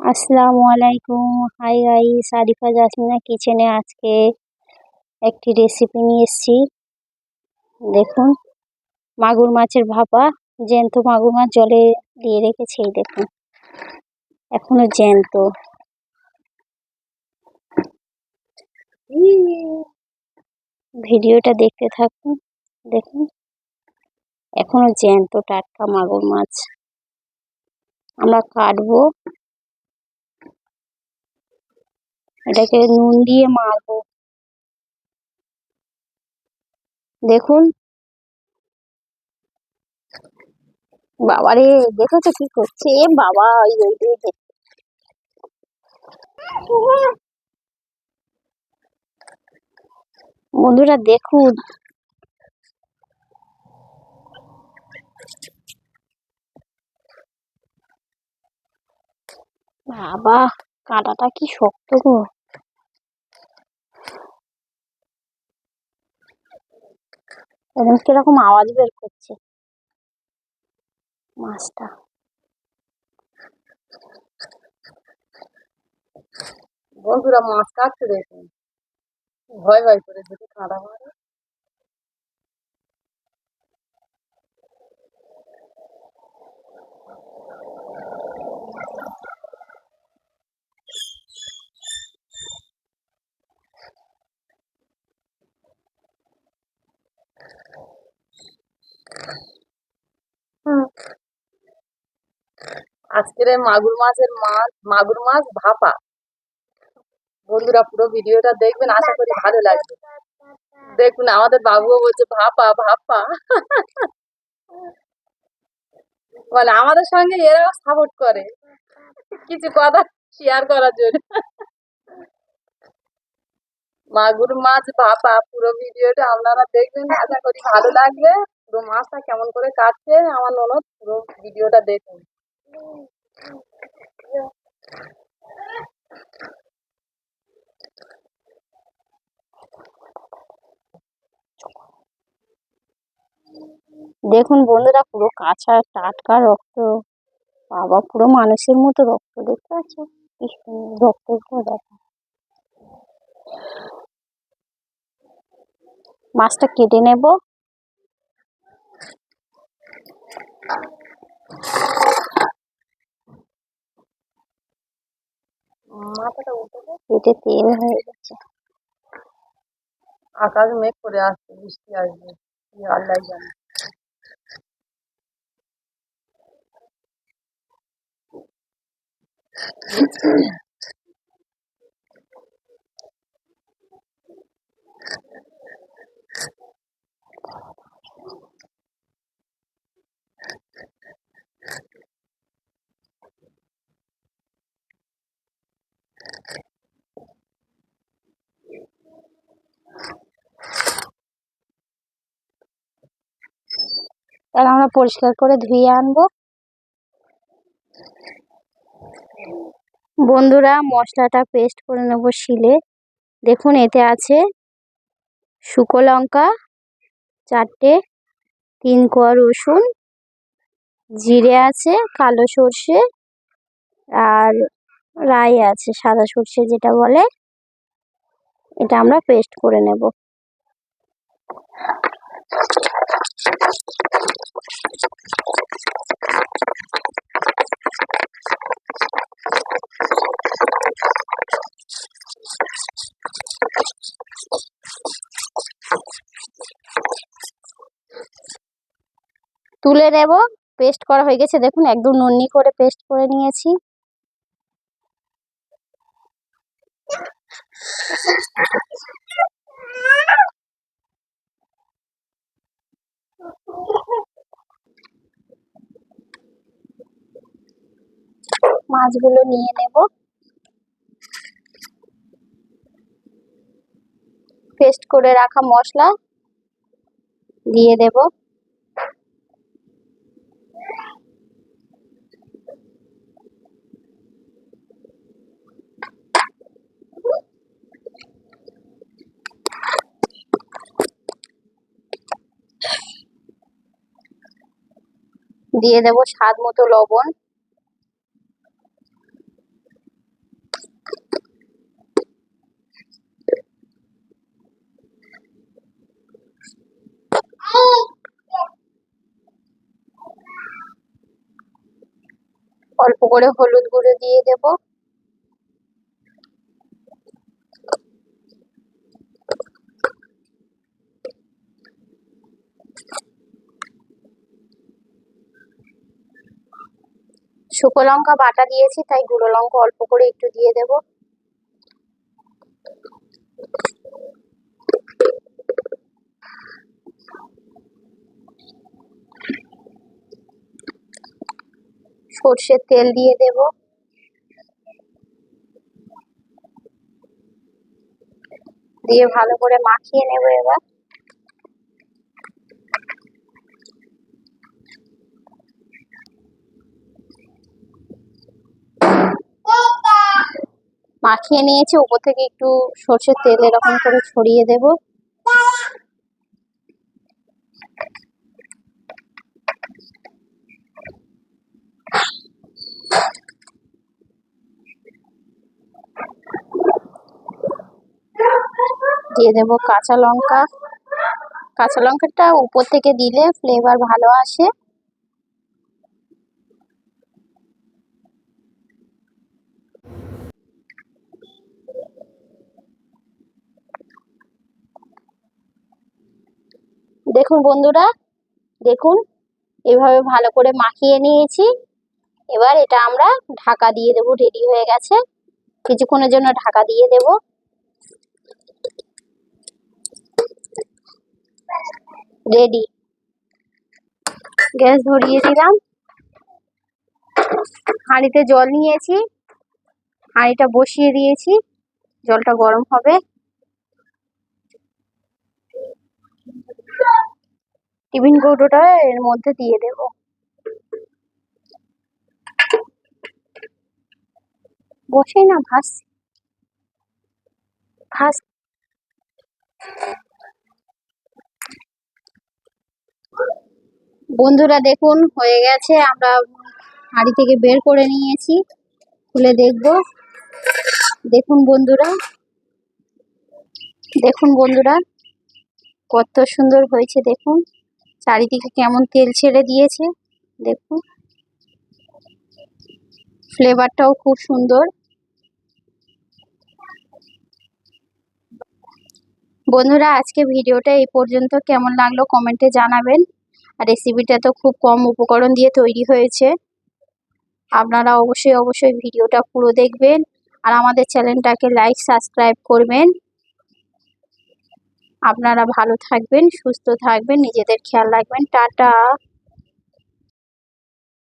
আসসালামু আলাইকুম। Hi guys Arifa Jasmina কিচেনে আজকে একটি রেসিপি নিয়ে এসেছি। দেখুন, মাগুর মাছের ভাপা, জ্যান্ত মাগুর মাছ জলে দিয়ে রেখেছি দেখুন। এখনও জ্যান্ত। ভিডিওটা দেখতে থাকুন, দেখুন। এখনও জ্যান্ত টাটকা মাগুর মাছ। আমরা কাটবো। এটাকে নুন দিয়ে মারবো। দেখুন। বাবারে, দেখেছ কি করছে? বাবা ওই ওই বন্ধুরা, দেখুন। বাবা, কাঁটাটা কি শক্ত গো। এখন কীরকম আওয়াজ বের করছে। মাছটা। বন্ধুরা মাছ কাটতে দেখুন। ভয় ভয় করে যদি কাঁটা মারে। আজকের মাগুর মাছের মাছ, মাগুর মাছ ভাপা। বন্ধুরা, পুরো ভিডিওটা দেখবেন, আশা করি ভালো লাগবে। দেখুন, আমাদের বাবুও বলছে, ভাপা ভাপা। মানে আমাদের সঙ্গে এরাও সাপোর্ট করে। কিছু কথা শেয়ার করার জন্য। মাগুর মাছ, ভাপা, পুরো ভিডিওটা আপনারা দেখবেন, আশা করি ভালো লাগবে। পুরো মাছটা কেমন করে কাটছে, আমার ননদ পুরো ভিডিওটা দেখুন। দেখুন বন্ধুরা, পুরো কাঁচা টাটকা রক্ত। বাবা, পুরো মানুষের মতো রক্ত দেখতে পাচ্ছ? কি সুন্দর রক্তগুলো দেখো। মাছটা কেটে নেব। মাথাটা উঠে দে। কেটে তেল হয়ে গেছে আকাশ মেঘ করে আসছে বৃষ্টি আসবে কি আল্লাহ জানে তাহলে আমরা পরিষ্কার করে ধুয়ে আনব। বন্ধুরা, মশলাটা পেস্ট করে নেব শিলে। দেখুন, এতে আছে শুকো লঙ্কা, চারটে, তিন কোয়া রসুন, জিরে আছে, কালো সর্ষে আর রাই আছে, সাদা সর্ষে যেটা বলে। এটা আমরা পেস্ট করে নেব। তুলে নেব পেস্ট করা হয়ে গেছে। দেখুন একদম নন্নি করে পেস্ট করে নিয়েছি। মাছগুলো নিয়ে নেব। পেস্ট করে রাখা মশলা দিয়ে দেব। দিয়ে দেব স্বাদ মতো লবণ। অল্প করে হলুদ গুঁড়ো দিয়ে দেব। শুকো লঙ্কা বাটা দিয়েছি, তাই গুঁড়ো লঙ্কা অল্প করে একটু দিয়ে দেব। সর্ষের তেল দিয়ে দেব। দিয়ে ভালো করে মাখিয়ে নেব এবার। মাখিয়ে নিয়েছি, উপর থেকে একটু সর্ষের তেল এরকম করে ছড়িয়ে দেব। দিয়ে দেব কাঁচা লঙ্কা। কাঁচা লঙ্কাটা উপর থেকে দিলে ফ্লেভার ভালো আসে। দেখুন বন্ধুরা, দেখুন, এভাবে ভালো করে মাখিয়ে নিয়েছি। এবার এটা আমরা ঢাকা দিয়ে দেবো রেডি হয়ে গেছে। কিছুক্ষণের জন্য ঢাকা দিয়ে দেব। রেডি গ্যাস ধরিয়ে দিলাম। হাঁড়িতে জল নিয়েছি। হাঁড়িটা বসিয়ে দিয়েছি। জলটা গরম হবে। টিফিন কৌটোটা এর মধ্যে দিয়ে দেব। বসেই না ভাস ভাস বন্ধুরা দেখুন, হয়ে গেছে। আমরা হাঁড়ি থেকে বের করে নিয়েছি। খুলে দেখব। দেখুন বন্ধুরা। দেখুন বন্ধুরা, কত সুন্দর হয়েছে দেখুন। চারিদিকে কেমন তেল ছেড়ে দিয়েছে। দেখুন। ফ্লেভারটাও খুব সুন্দর। বন্ধুরা, আজকে ভিডিওটা এই পর্যন্ত। কেমন লাগল কমেন্টে জানাবেন। আর রেসিপিটা তো খুব কম উপকরণ দিয়ে তৈরি হয়েছে। আপনারা অবশ্যই অবশ্যই ভিডিওটা পুরো দেখবেন। আর আমাদের চ্যানেলটাকে লাইক সাবস্ক্রাইব করবেন। আপনারা ভালো থাকবেন, সুস্থ থাকবেন, নিজেদের খেয়াল রাখবেন। টাটা!